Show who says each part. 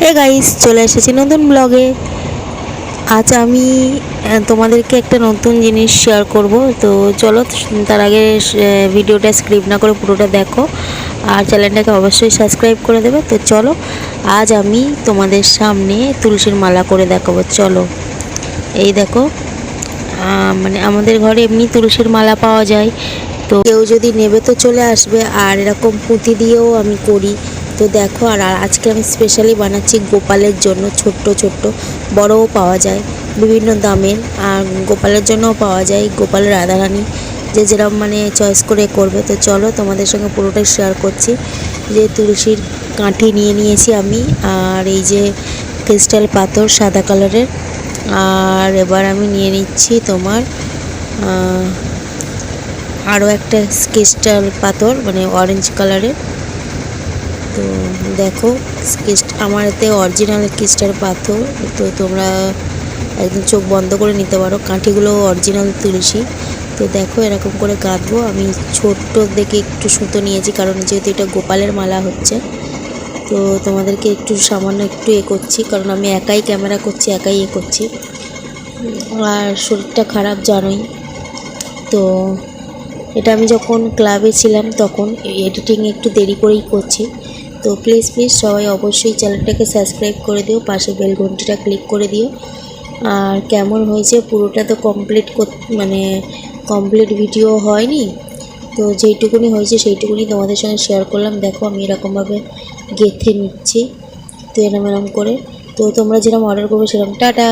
Speaker 1: Hey guys চলে এসেছি নতুন ব্লগে আজ আমি তোমাদেরকে একটা নতুন জিনিস শেয়ার করব। তো চলো, তার আগে ভিডিওটা স্ক্রিপ না করে পুরোটা দেখো। আর চ্যানেলটাকে অবশ্যই সাবস্ক্রাইব করে দেবে। তো চলো, আজ আমি তোমাদের সামনে তুলসীর মালা করে দেখাবো। চলো, এই দেখো মানে আমাদের ঘরে এমনি তুলসীর মালা পাওয়া যায়। তো কেউ যদি নেবে তো চলে আসবে। আর এরকম পুঁতি দিয়েও আমি করি। তো দেখো, আর আজকে আমি স্পেশালি বানাচ্ছি গোপালের জন্য ছোট্ট ছোট্ট, বড়ও পাওয়া যায়, বিভিন্ন দামের, আর গোপালের জন্যও পাওয়া যায় গোপালের রাধারানী, যে যেরকম মানে চয়েস করে করবে। তো চলো তোমাদের সঙ্গে পুরোটাই শেয়ার করছি। যে তুলসীর কাঠি নিয়ে নিয়েছি আমি, আর এই যে ক্রিস্টাল পাথর সাদা কালারের আর এবার আমি নিয়ে নিচ্ছি তোমার আরও একটা ক্রিস্টাল পাথর মানে অরেঞ্জ কালারের তো দেখো আমার এতে অরিজিনাল ক্রিস্টাল পাথর। তো তোমরা একদম চোখ বন্ধ করে নিতে পারো। কাঠিগুলো অরিজিনাল তুলসী। তো দেখো, এরকম করে কাঁদবো। আমি ছোট্ট দেখে একটু সুতো নিয়েছি, কারণ যেহেতু এটা গোপালের মালা হচ্ছে। তো তোমাদেরকে একটু সামান্য একটু এ করছি, কারণ আমি একাই ক্যামেরা করছি, একাই এ করছি। আর শরীরটা খারাপ, জানোই। তো এটা আমি যখন ক্লাবে ছিলাম তখন এডিটিং একটু দেরি করেই করছি। তো প্লিজ প্লিজ সবাই অবশ্যই চ্যানেলটাকে সাবস্ক্রাইব করে দিও, পাশে বেল ঘন্টিটা ক্লিক করে দিও। আর কেমন হয়েছে পুরোটা তো কমপ্লিট মানে কমপ্লিট ভিডিও হয়নি। তো যেইটুকুনি হয়েছে সেইটুকুনি তোমাদের সঙ্গে শেয়ার করলাম। দেখো আমি এরকমভাবে গেঁথে নিচ্ছি। তো এরম এরম করে। তো তোমরা যেরকম অর্ডার করবে সেরকম টাটা!